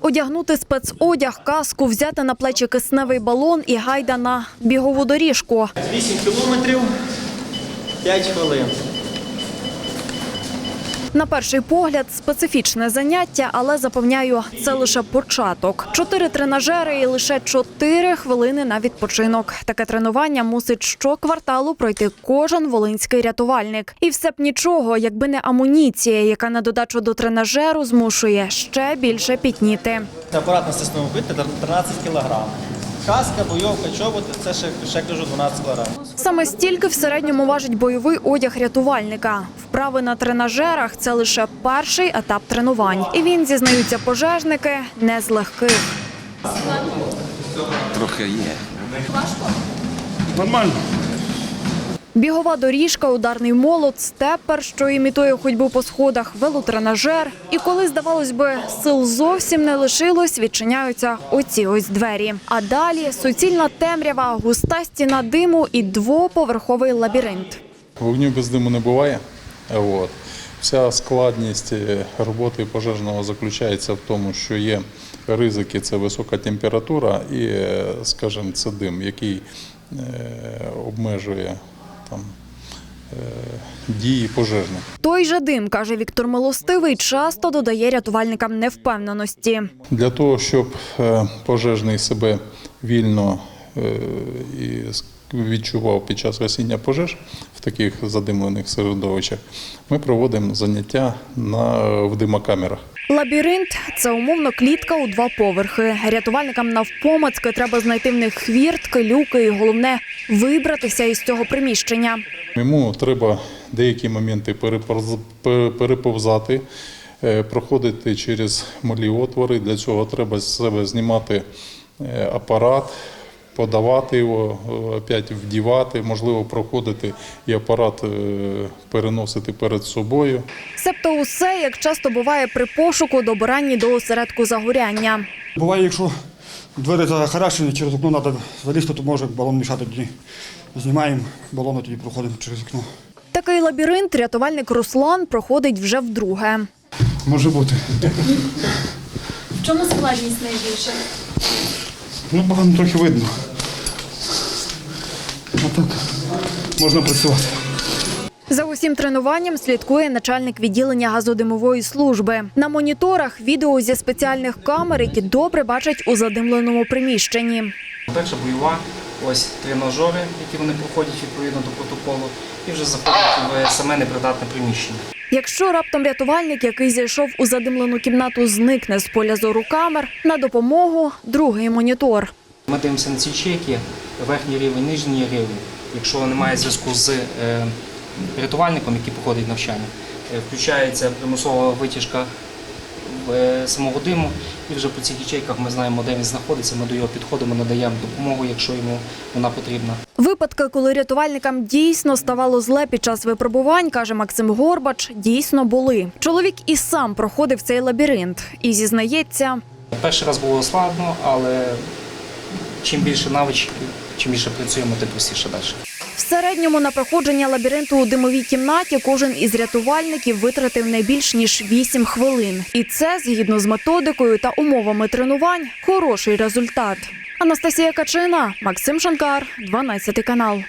Одягнути спецодяг, каску, взяти на плечі кисневий балон і гайда на бігову доріжку. 8 кілометрів 5 хвилин. На перший погляд специфічне заняття, але запевняю, це лише початок. Чотири тренажери і лише чотири хвилини на відпочинок. Таке тренування мусить щокварталу пройти кожен волинський рятувальник. І все б нічого, якби не амуніція, яка на додачу до тренажеру змушує ще більше пітніти. Апарат на стисному бити 13 кг. Каска, бойовка, чоботи це ще, ще кажу 12 кг. Саме стільки в середньому важить бойовий одяг рятувальника. Вправи на тренажерах це лише перший етап тренувань. І він зізнаються пожежники не з легких. Трохи є. Нормально. Бігова доріжка, ударний молот, степер, що імітує ходьбу по сходах, велотренажер. І коли, здавалось би, сил зовсім не лишилось, відчиняються оці ось двері. А далі суцільна темрява, густа стіна диму і двоповерховий лабіринт. Вогню без диму не буває. От. Вся складність е, роботи пожежного заключається в тому, що є ризики, це висока температура і, е, скажімо, це дим, який е, обмежує там, дії пожежних. Той же дим, каже Віктор Милостивий, часто додає рятувальникам невпевненості. Для того, щоб пожежний себе вільно і відчував під час гасіння пожеж в таких задимлених середовищах, ми проводимо заняття на, в димокамерах. Лабіринт це умовно клітка у два поверхи. Рятувальникам навпомацьки треба знайти в них хвіртки, люки і головне вибратися із цього приміщення. Йому треба деякі моменти переповз- переповзати, е, проходити через малі отвори. Для цього треба з себе знімати е, апарат, подавати його, е, опять вдівати, можливо, проходити і апарат е, переносити перед собою. Себто усе, як часто буває при пошуку добиранні до осередку загоряння. Буває, якщо двері захарашені, через окно треба залізти, то може балон мішати тоді. Знімаємо балон, і тоді проходимо через окно. Такий лабіринт рятувальник Руслан проходить вже вдруге. Може бути. В чому складність найбільше? Ну, погано трохи видно. А так можна працювати. За усім тренуванням слідкує начальник відділення газодимової служби. На моніторах відео зі спеціальних камер, які добре бачать у задимленому приміщенні. Перша бойова, ось тренажери, які вони проходять відповідно до протоколу, і вже заходять в саме непридатне приміщення. Якщо раптом рятувальник, який зайшов у задимлену кімнату, зникне з поля зору камер, на допомогу другий монітор. Ми дивимося на ці чеки, верхній рівень, нижній рівень. Якщо немає зв'язку з е, рятувальником, який проходить навчання, е, включається примусова витяжка самого диму, і вже по цих ячейках ми знаємо, де він знаходиться. Ми до його підходимо, надаємо допомогу, якщо йому вона потрібна. Випадки, коли рятувальникам дійсно ставало зле під час випробувань, каже Максим Горбач, дійсно були. Чоловік і сам проходив цей лабіринт і зізнається, Перший раз було складно, але чим більше навичків, чим більше працюємо, тим простіше далі. В середньому на проходження лабіринту у димовій кімнаті кожен із рятувальників витратив не більш ніж 8 хвилин. І це, згідно з методикою та умовами тренувань, хороший результат. Анастасія Качина, Максим Шанкар, 12 канал.